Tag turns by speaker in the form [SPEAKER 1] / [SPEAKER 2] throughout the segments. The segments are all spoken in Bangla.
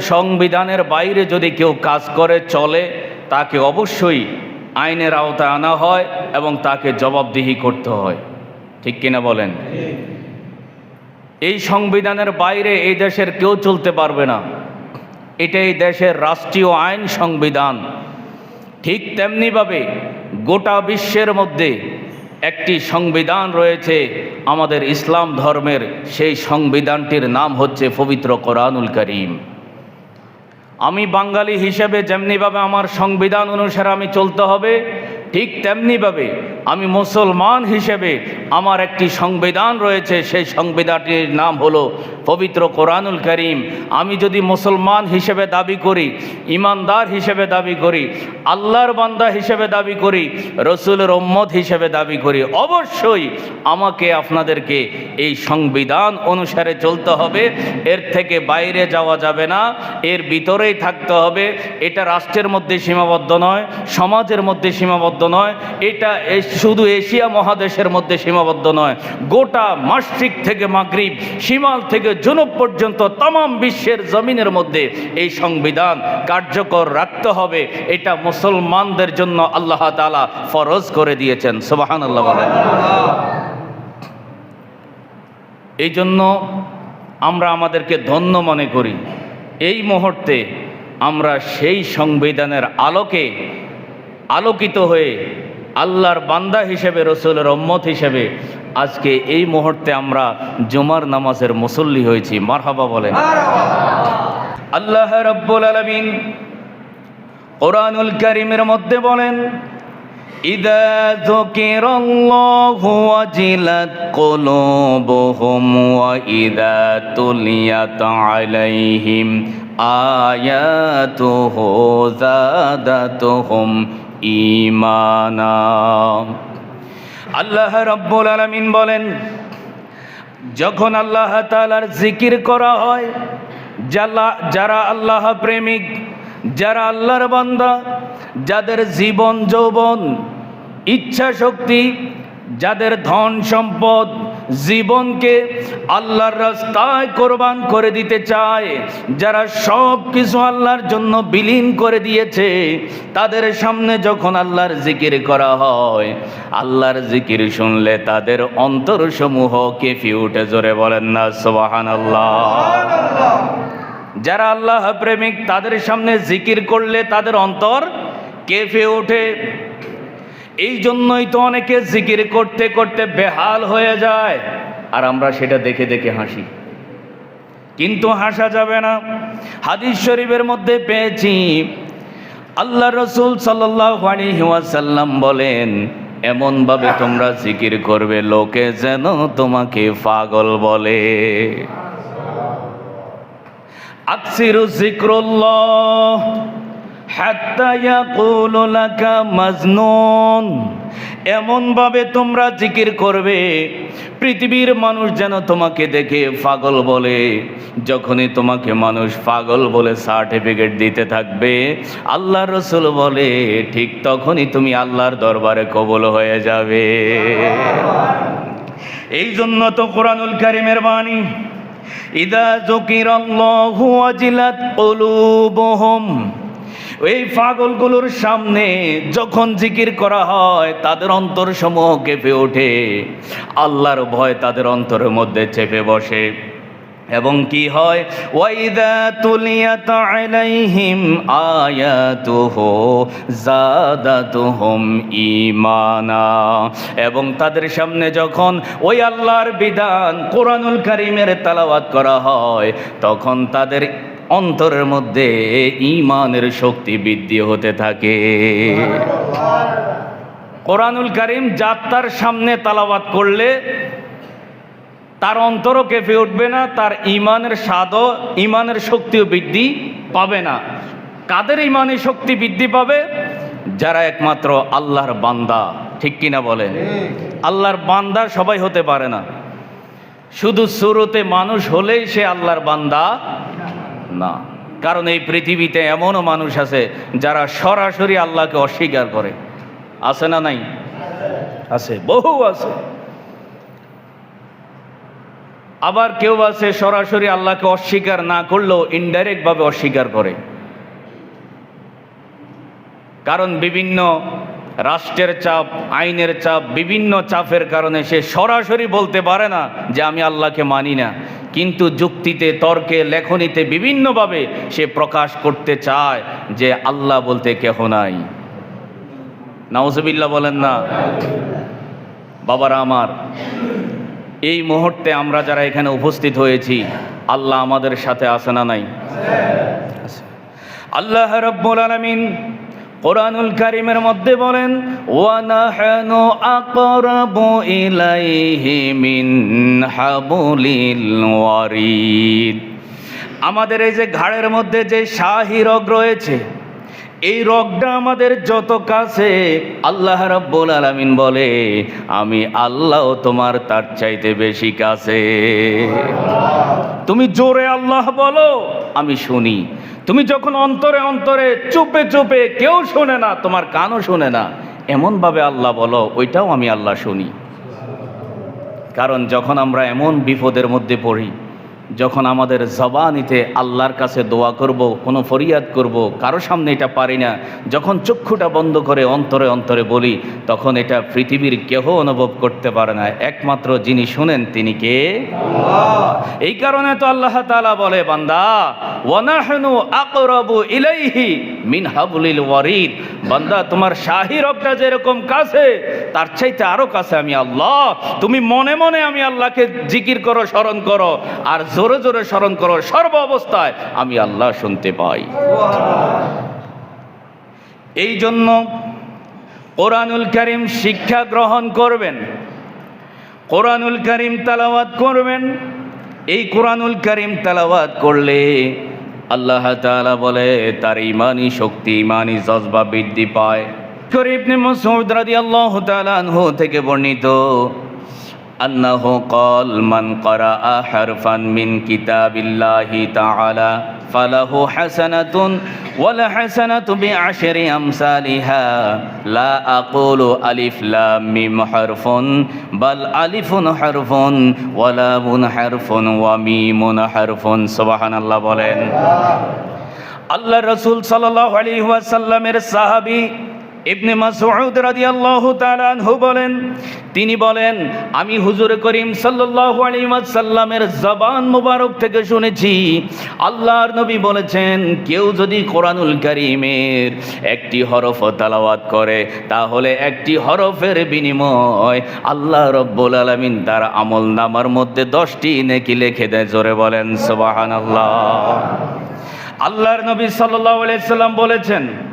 [SPEAKER 1] সংবিধানের বাইরে যদি কেউ কাজ করে, চলে, তাকে অবশ্যই আইনের আওতায় আনা হয় এবং তাকে জবাবদিহি করতে হয়। ঠিক কিনা বলেন? এই সংবিধানের বাইরে এই দেশের কেউ চলতে পারবে না। এটা এই দেশের রাষ্ট্রীয় আইন সংবিধান। ঠিক তেমনিভাবে গোটা বিশ্বের মধ্যে একটি সংবিধান রয়েছে আমাদের ইসলাম ধর্মের। সেই সংবিধানটির নাম হচ্ছে পবিত্র কোরআনুল করিম। আমি বাঙালি হিসেবে যেমনিভাবে আমার সংবিধান অনুসারে আমি চলতে হবে ঠিক তেমনিভাবে আমি মুসলমান হিসেবে আমার একটি সংবিধান রয়েছে, সেই সংবিধানটির নাম হলো পবিত্র কোরআনুল করিম। আমি যদি মুসলমান হিসেবে দাবি করি, ইমানদার হিসেবে দাবি করি, আল্লাহর বান্দা হিসেবে দাবি করি, রসুলের ওম্মদ হিসেবে দাবি করি, অবশ্যই আমাকে আপনাদেরকে এই সংবিধান অনুসারে চলতে হবে। এর থেকে বাইরে যাওয়া যাবে না, এর ভিতরেই থাকতে হবে। এটা রাষ্ট্রের মধ্যে সীমাবদ্ধ নয়, সমাজের মধ্যে সীমাবদ্ধ নয়। এটা শুধু এশিয়া মহাদেশের মধ্যে সীমাবদ্ধ নয়। গোটা মাসিক থেকে মাগরিব, সীমাল থেকে জুনুব পর্যন্ত তাম বিশ্বের জমিনের মধ্যে এই সংবিধান কার্যকর রাখতে হবে। এটা মুসলমানদের জন্য আল্লাহ তালা ফরজ করে দিয়েছেন। সুবাহান আল্লাহ এই জন্য আমরা আমাদেরকে ধন্য মনে করি। এই মুহূর্তে আমরা সেই সংবিধানের আলোকে আলোকিত হয়ে আল্লাহর বান্দা হিসেবে রসুলের অম্মত হিসেবে আজকে এই মুহূর্তে আমরা জুমার নামাজের মুসল্লি হয়েছি মারহাবা বলেন আল্লাহ রব্বুল আলমিন কোরআনুল করিমের মধ্যে বলেন إذا ذكر الله وجلت قلوبهم وإذا تليت عليهم آياته زادتهم আল্লাহ রব্বুল আলমিন বলেন, যখন আল্লাহ তালার জিকির করা হয় যারা যারা আল্লাহ প্রেমিক, যারা আল্লাহর বান্দা, যাদের জীবন যৌবন, ইচ্ছা শক্তি, যাদের ধন সম্পদ জীবনকে আল্লাহর রাস্তায় কোরবান করে দিতে চায়, যারা সব কিছু আল্লাহর জন্য বিলীন করে দিয়েছে, তাদের সামনে যখন আল্লাহর জিকির করা হয়, আল্লাহর জিকির শুনলে তাদের অন্তরসমূহ কেঁপে উঠে, জোরে বলেন না সোবাহান যারা আল্লাহ প্রেমিক, তাদের সামনে জিকির করলে তাদের অন্তর কেঁপে ওঠে। এই জন্যই তো অনেকে জিকির করতে করতে বেহাল হয়ে যায়। আর আমরা সেটা দেখে দেখে হাসি। কিন্তু হাসা যাবে না। হাদিস শরীফের মধ্যে পেয়েছি। আল্লাহ রসুল সাল্লাসাল্লাম বলেন, এমনভাবে তোমরা জিকির করবে, লোকে যেন তোমাকে পাগল বলে। আকসিরু জিক্রুল্লাহ। হাত্তা ইয়াকুলু লাকা এমনভাবে তোমরা জিকির করবে, পৃথিবীর মানুষ যেন তোমাকে দেখে পাগল বলে। যখনই তোমাকে মানুষ পাগল বলে সার্টিফিকেট দিতে থাকবে, আল্লাহ রসুল বলে, ঠিক তখনই তুমি আল্লাহর দরবারে কবল হয়ে যাবে। এই জন্য তো কোরআনুল কারিমের বাণী, ইদা জকির আল্লাহু ওয়াজিলাত কুলুবুহুম এই পাগলগুলোর সামনে যখন জিকির করা হয়, তাদের অন্তর সমূহ কেঁপে ওঠে। আল্লাহর ভয় তাদের অন্তরের মধ্যে চেপে বসে। এবং কি হয়? ওয়াইদা তুলিয়াত আলাইহিম আয়াতুহু জাদাতুহুম ঈমানা। এবং তাদের সামনে যখন ওই আল্লাহর বিধান কোরআনুল কারীমের তেলাওয়াত করা হয়, তখন তাদের অন্তরের মধ্যে ঈমানের শক্তি বৃদ্ধি হতে থাকে। কোরআনুল করিম যাত্রার সামনে তালাবাত করলে তার অন্তরও কেঁপে উঠবে না, তার ইমানের স্বাদও ইমানের শক্তিও বৃদ্ধি পাবে না। কাদের ইমানের শক্তি বৃদ্ধি পাবে? যারা একমাত্র আল্লাহর বান্দা, ঠিক কিনা বলেন? আল্লাহর বান্দা সবাই হতে পারে না। শুধু শুরুতে মানুষ হলেই সে আল্লাহর বান্দা না। কারণ এই পৃথিবীতে এমনও মানুষ আছে যারা সরাসরি আল্লাহকে অস্বীকার করে। আছে না নাই? আছে, বহু আছে। আবার কেউ আছে সরাসরি আল্লাহকে অস্বীকার না করলেও ইনডাইরেক্টভাবে অস্বীকার করে। কারণ বিভিন্ন রাষ্ট্রের চাপ, আইনের চাপ, বিভিন্ন চাপের কারণে সে সরাসরি বলতে পারে না যে আমি আল্লাহকে মানি না। কিন্তু যুক্তিতে, তর্কে, লেখনীতে বিভিন্নভাবে সে প্রকাশ করতে চায় যে আল্লাহ বলতে কেহ নাই। নাউজবিল্লা বলেন না। বাবারা আমার, এই মুহূর্তে আমরা যারা এখানে উপস্থিত হয়েছি, আল্লাহ আমাদের সাথে আছে না নাই। আল্লাহ রব্বুল আলামিন কোরআনুল কারিমের মধ্যে বলেন ওয়ানাহানু আকরাবু ইলাইহি মিন হাবুলিল ওয়ারিদ। আমাদের এই যে ঘাড়ের মধ্যে যে শাহী রগ রয়েছে, এই রগটা আমাদের যত কাছে, আল্লাহ রাব্বুল আলামিন বলে, আমি আল্লাহ তোমার তার চাইতে বেশি কাছে। তুমি জোরে আল্লাহ বলো, আমি শুনি। তুমি যখন অন্তরে অন্তরে চুপে চুপে কেউ শোনে না, তোমার কানও শোনে না, এমনভাবে আল্লাহ বলো, ওইটাও আমি আল্লাহ শুনি। কারণ যখন আমরা এমন বিপদের মধ্যে পড়ি, যখন আমাদের জবানিতে আল্লাহর কাছে দোয়া করব, কোনো ফরিয়াদ করব, কারও সামনে এটা পারি না, যখন চক্ষুটা বন্ধ করে অন্তরে অন্তরে বলি, তখন এটা পৃথিবীর কেহ অনুভব করতে পারে না। একমাত্র যিনি শুনেন তিনি কে? এই কারণে তো আল্লাহ তাআলা বলে, বান্দা, ওয়ানাহনু আকরাবু ইলাইহি মিন হাবলিল ওয়ারিদ। বান্দা, তোমার শাহী রবটা যেরকম কাছে, তার চাইতে আরও কাছে আমি আল্লাহ। তুমি মনে মনে আমি আল্লাহকে জিকির করো, স্মরণ করো, আর জোরে জোরে স্মরণ করো, সর্ব অবস্থায় আমি আল্লাহ শুনতে পাই। এই জন্য কোরআনুল করিম শিক্ষা গ্রহণ করবেন, কোরআনুল করিম তালাওয়াত করবেন এই কোরআনুল করিম তালাবাদ করলে আল্লাহ তালা বলে, তার ইমানই শক্তি, ইমানই জজবা বৃদ্ধি পায়। ইবনে মাসউদ রাদিয়াল্লাহু তাআলা আনহু থেকে বর্ণিত, আন্নাহু কল মান করা হারফান মিন কিতাবিল্লাহি তাআলা। فله حسنة والحسنة بعشر أمثالها لا أقول ألف لام ميم حرف بل ألف حرف ولام حرف وميم حرف سبحان الله বলেন আল্লাহ রসুল সাল্লাল্লাহু আলাইহি ওয়াসাল্লামের সাহাবী ইবনে মাসউদ রাদিয়াল্লাহু তাআলা আনহু বলেন, তিনি বলেন, আমি হুজুর করিম সাল্লাল্লাহু আলাইহি ওয়াসাল্লামের জবান মোবারক থেকে শুনেছি, আল্লাহর নবী বলেছেন, কেউ যদি কোরআনুল কারীমের একটি হরফ তালাওয়াত করে, তাহলে একটি হরফের বিনিময় আল্লাহ রব্বুল আলামিন তার আমল নামার মধ্যে দশটি নেকি লিখে দেয়, জোরে বলেন সুবহানাল্লাহ। আল্লাহর নবী সাল্লাল্লাহু আলাইহি সাল্লাম বলেছেন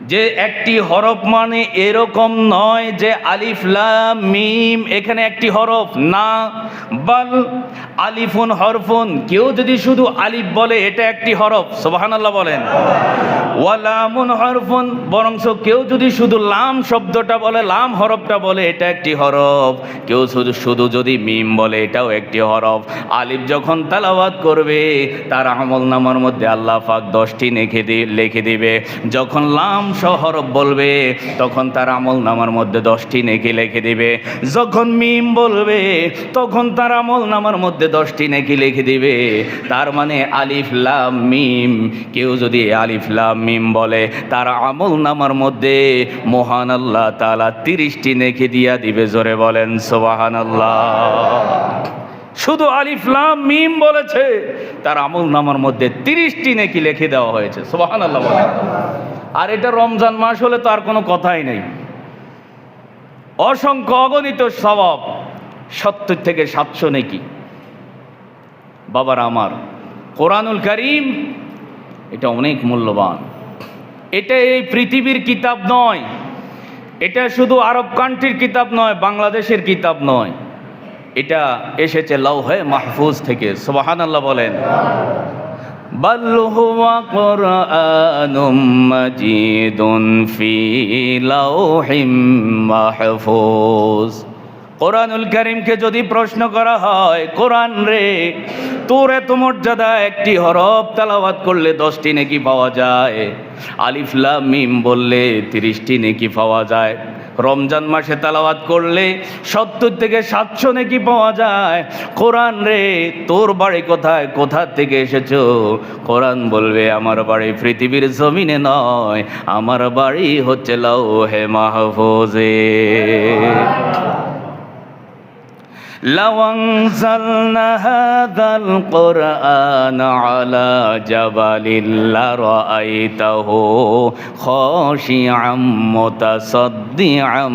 [SPEAKER 1] যে একটি হরফ মানে এরকম নয় যে আলিফ, লাম, মিম, এখানে একটি হরফ, না। বাল, আলিফুন, হরফুন, কেউ যদি শুধু আলিফ বলে, এটা একটি হরফ, সুবহানাল্লাহ বলেন। ওয়ালামুন হরফুন, বরংস কেউ যদি শুধু লাম শব্দটা বলে, লাম হরফটা বলে, এটা একটি হরফ। কেউ শুধু শুধু যদি মিম বলে, এটাও একটি হরফ। আলিফ যখন তালাওয়াত করবে, তার আমল নামার মধ্যে আল্লাহ পাক দশটি লিখে দি, লিখে দিবে। যখন লাম সহ হরফ বলবে, তখন তার আমল নামার মধ্যে দশটি নেকি লিখে দিবে। যখন মিম বলবে, তখন তার আমল নামার মধ্যে দশটি নেকি লিখে দিবে। তার মানে আলিফ, লাম, মিম। কেউ যদি আলিফ, লাম, মিম বলে, তার আমল নামার মধ্যে মহান আল্লাহ তালা তিরিশটি নেকি দিয়া দিবে, জোরে বলেন সোবাহান আল্লাহ শুধু আলিফ, লাম, মিম বলেছে, তার আমল নামার মধ্যে তিরিশটি নেকি লিখে দেওয়া হয়েছে সোবাহান আল্লাহ আর এটা রমজান মাস হলে তো আর কোনো কথাই নেই। অসংখ্য অগণিত স্বভাব সত্তর থেকে সাতশো নেকি। বাবার আমার, কোরআনুল করিম এটা অনেক মূল্যবান। এটা এই পৃথিবীর কিতাব নয়। এটা শুধু আরব কান্ট্রির কিতাব নয়, বাংলাদেশের কিতাব নয়। এটা এসেছে লৌহে মাহফুজ থেকে সোবাহান আল্লাহ বলেন। بل هو قرآن مجيد في لوح محفوظ কোরআনুল করিমকে যদি প্রশ্ন করা হয় কোরআন রে তোর এত মর্যাদা একটি হরফ তালাবাত করলে দশটি নেকি পাওয়া যায় আলিফ লাম মিম বললে তিরিশটি নেকি পাওয়া যায় রমজান মাসে তালাওয়াত করলে সত্তর থেকে সাতশো নাকি পাওয়া যায়। কোরআন রে, তোর বাড়ি কোথায়? কোথা থেকে এসেছ? কোরআন বলবে, আমার বাড়ি পৃথিবীর জমিনে নয়, আমার বাড়ি হচ্ছে লৌহে মাহফুজে। لو أنزلنا هذا القرآن على جبل لرأيته خاشعا متصدعا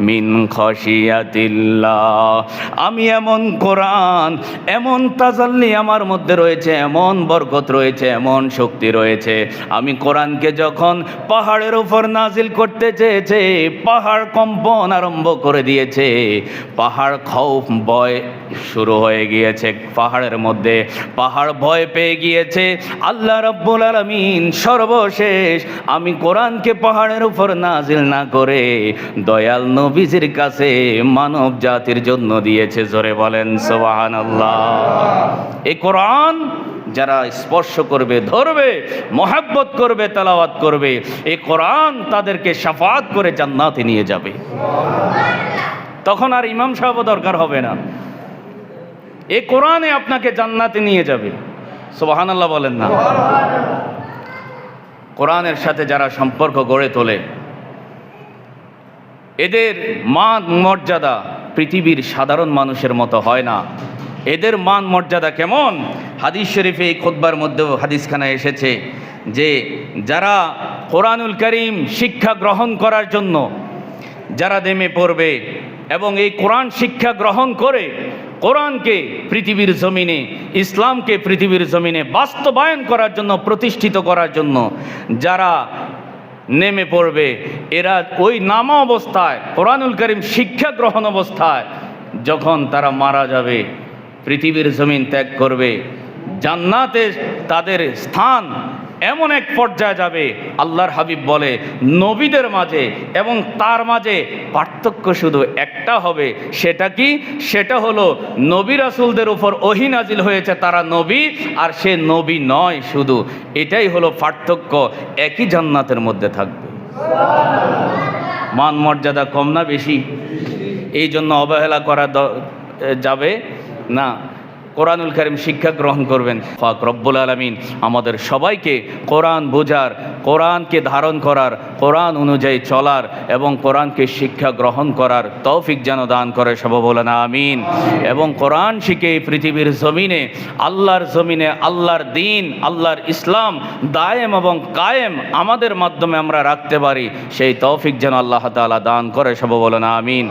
[SPEAKER 1] من خشية الله আমি এমন কোরআন এমন তাজাল্লি আমার মধ্যে রয়েছে এমন বরকত রয়েছে এমন শক্তি রয়েছে আমি কোরআনকে যখন পাহাড়ের উপর নাজিল করতে চেয়েছে পাহাড় কম্পন আরম্ভ করে দিয়েছে পাহাড় খৌফ ভয় শুরু হয়ে গিয়েছে। পাহাড়ের মধ্যে পাহাড় ভয় পেয়ে গিয়েছে। আল্লাহ রব্বুল আলমিন সর্বশেষ আমি কোরআনকে পাহাড়ের উপর নাজিল না করে দয়াল নবীজির কাছে মানব জাতির জন্য দিয়েছে। জোরে বলেন সোবাহান আল্লাহ এই কোরআন যারা স্পর্শ করবে, ধরবে, মহাব্বত করবে, তেলাওয়াত করবে, এই কোরআন তাদেরকে সাফাত করে জান্নাতে নিয়ে যাবে। তখন আর ইমাম সাহেব দরকার হবে না। এ কোরআনে আপনাকে জান্নাতে নিয়ে যাবে। সোবাহান আল্লাহ বলেন না। কোরআনের সাথে যারা সম্পর্ক গড়ে তোলে, এদের মান মর্যাদা পৃথিবীর সাধারণ মানুষের মতো হয় না। এদের মান মর্যাদা কেমন? হাদিস শরীফে এই খোদ্বার মধ্যেও হাদিসখানা এসেছে যে, যারা কোরআনুল করিম শিক্ষা গ্রহণ করার জন্য যারা দেমে পড়বে এবং এই কোরআন শিক্ষা গ্রহণ করে কোরআনকে পৃথিবীর জমিনে, ইসলামকে পৃথিবীর জমিনে বাস্তবায়ন করার জন্য, প্রতিষ্ঠিত করার জন্য যারা নেমে পড়বে, এরা ওই নামা অবস্থায়, কোরআনুল করিম শিক্ষা গ্রহণ অবস্থায় যখন তারা মারা যাবে, পৃথিবীর জমিন ত্যাগ করবে, জান্নাতে তাদের স্থান এমন এক পর্যায়ে যাবে, আল্লাহর হাবিব বলে, নবীদের মাঝে এবং তার মাঝে পার্থক্য শুধু একটা হবে, সেটা কি? সেটা হলো, নবী রাসুলদের উপর ওহিনাজিল হয়েছে তারা নবী আর সে নবী নয় শুধু। এটাই হলো পার্থক্য, একই জান্নাতের মধ্যে থাকবে। মান মর্যাদা কম না বেশি? এই জন্য অবহেলা করা যাবে না। কোরআনুল করিম শিক্ষা গ্রহণ করবেন। ফাক রব্বুল আলমিন আমাদের সবাইকে কোরআন বোঝার, কোরআনকে ধারণ করার, কোরআন অনুযায়ী চলার এবং কোরআনকে শিক্ষা গ্রহণ করার তৌফিক যেন দান করে সব আমিন। এবং কোরআন শিখে এই পৃথিবীর জমিনে, আল্লাহর জমিনে, আল্লাহর দিন, আল্লাহর ইসলাম দায়েম এবং কায়েম আমাদের মাধ্যমে আমরা রাখতে পারি, সেই তৌফিক যেন আল্লাহ তাআলা দান করে সব আমিন।